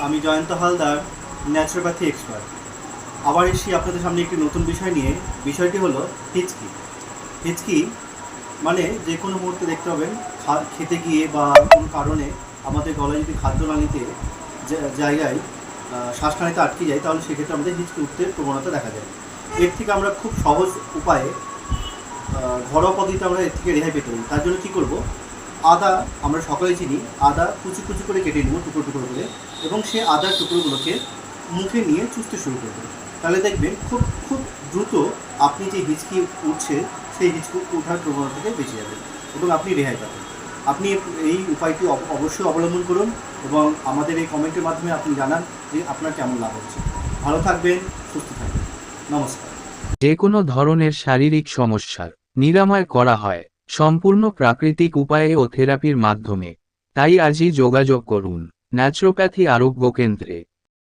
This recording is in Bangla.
আমি জয়ন্ত হালদার ন্যাচুরোপ্যাথি এক্সপার্ট আবার এসেছি আপনাদের সামনে একটি নতুন বিষয় নিয়ে। বিষয়টি হলো হিচকি। হিচকি মানে যে কোনো মুহূর্তে দেখতে পাবেন খেতে গিয়ে বা কোনো কারণে আমাদের গলায় যদি খাদ্যনালীতে জা- জায়গায় আহ, শ্বাসনালীতে আটকে যায় তাহলে সেক্ষেত্রে আমাদের হিচকি উঠতে প্রবণতা দেখা যায়। এর থেকে আমরা খুব সহজ উপায়ে ঘরোয়া পদ্ধতিতে আমরা এর থেকে রেহাই পেতে পারি। তার জন্য কী করব? আদা আমরা সকালে চিনি, আদা কুচি কুচি করে কেটে নেব টুকরো টুকরো করে এবং সে আদার টুকরোগুলোকে মুখে নিয়ে চুষতে শুরু করবেন তাহলে দেখবেন খুব খুব দ্রুত আপনি যে হিচকি উঠছে, সেই হিচকি ওঠার প্রবণতা থেকে বেঁচে যাবেন এবং আপনি রেহাই পাবেন। আপনি এই উপায়টি অব- অবশ্যই অবলম্বন করুন এবং আমাদের এই কমেন্টের মাধ্যমে আপনি জানান যে আপনার কেমন লাভ হচ্ছে। ভালো থাকবেন, সুস্থ থাকবেন। নমস্কার। যে কোনো ধরনের শারীরিক সমস্যার নিরাময় করা হয় সম্পূর্ণ প্রাকৃতিক উপায়ে ও থেরাপির মাধ্যমে। তাই আজই যোগাযোগ করুন। ন্যাচুরোপ্যাথি আরোগ্য কেন্দ্রে।